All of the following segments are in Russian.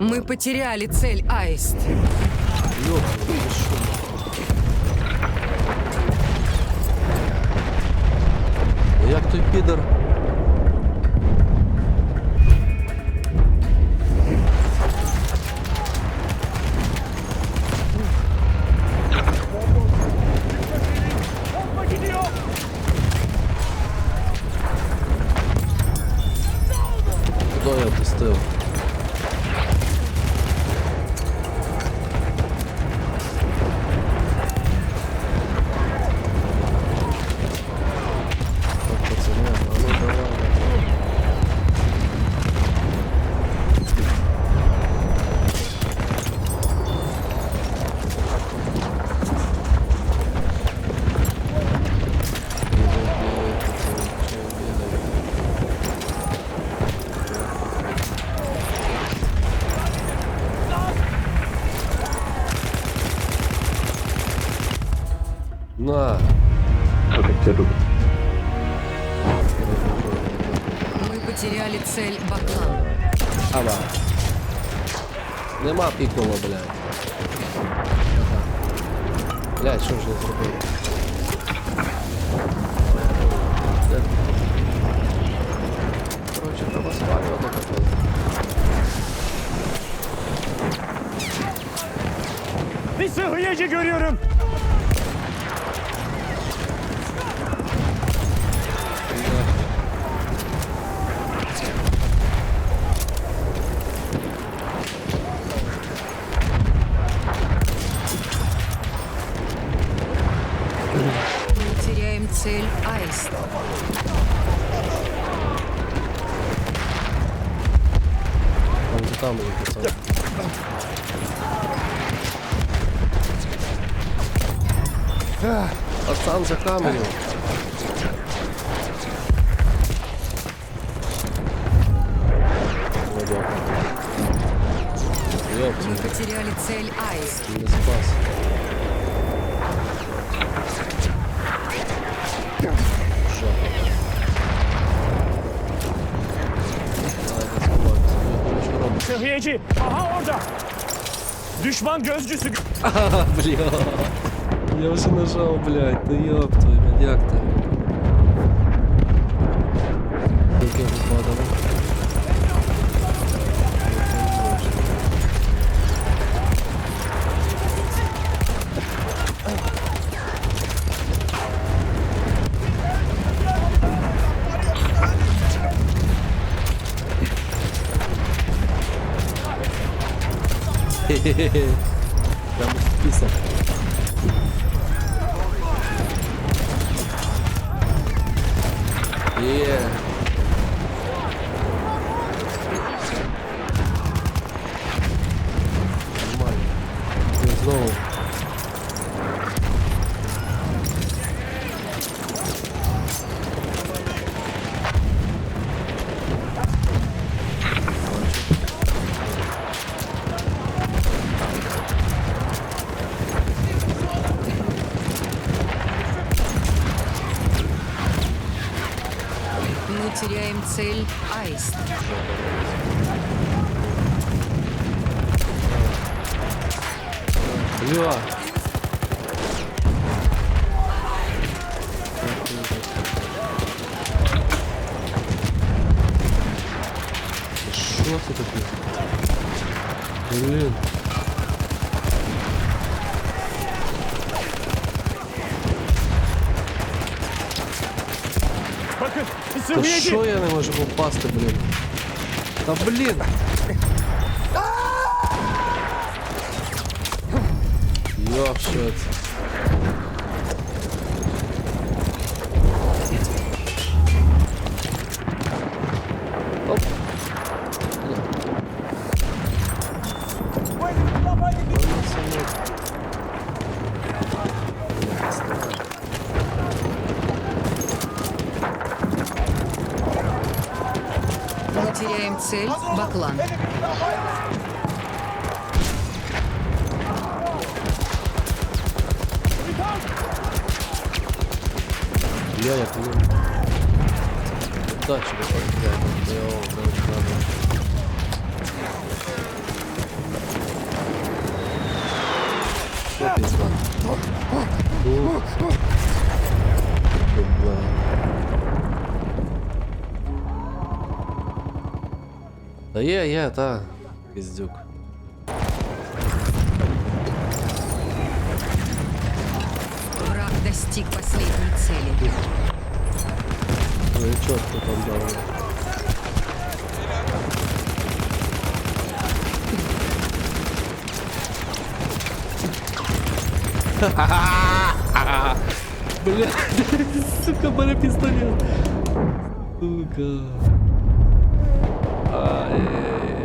Мы потеряли цель Аист. Як той підер? одна. Ми потеряли цель Баклан. Ава. Нема пікнула, блядь. Блядь, що ж я зробив? Короче, треба спалювати капець. Biz de hıyacı görüyorum. Там там є пацан. За. Ёпта, Мы потеряли цель Аист. не спас. Sıhhiyeci. Aha orada. Düşman gözcüsü. gö- Ага, бля. Я вже нажав, блядь, ну ёб твою, мать, як Vamos pisa. Yeah. Теряем цель Аист. Бля. Що це таке? Блін. Та що я не можу попасти, блін? Та блін! Йоп, що це? теряем цель Баклан. Лево, ты... Удачи, Лево, Лево, Лево. Что ты, надо. Бля. Та є, є, та. Піздюк. Враг достиг последней цели. Ну і чітко там дали. Бля, сука, мене пістолет. Сука. é,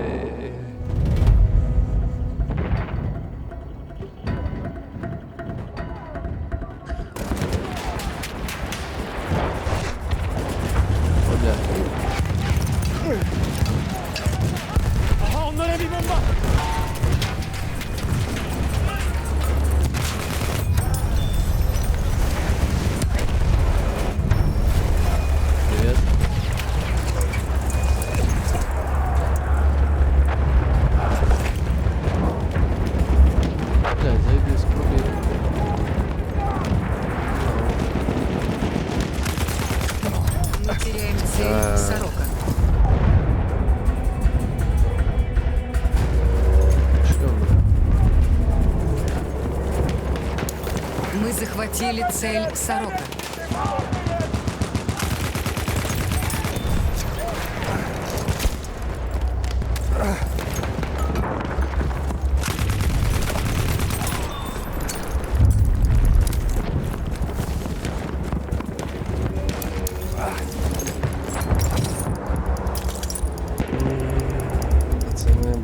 захватили цель Сорока.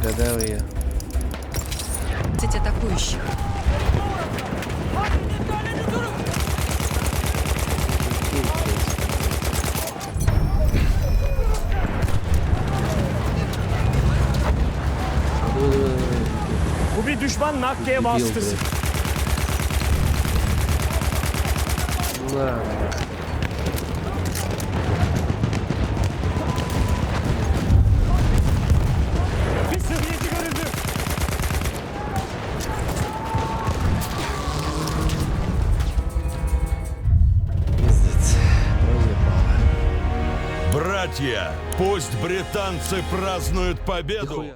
Пацаны, є? 10 атакующих. Düşman nakliye vasıtası. Проебало. Братья, пусть британцы празднуют победу.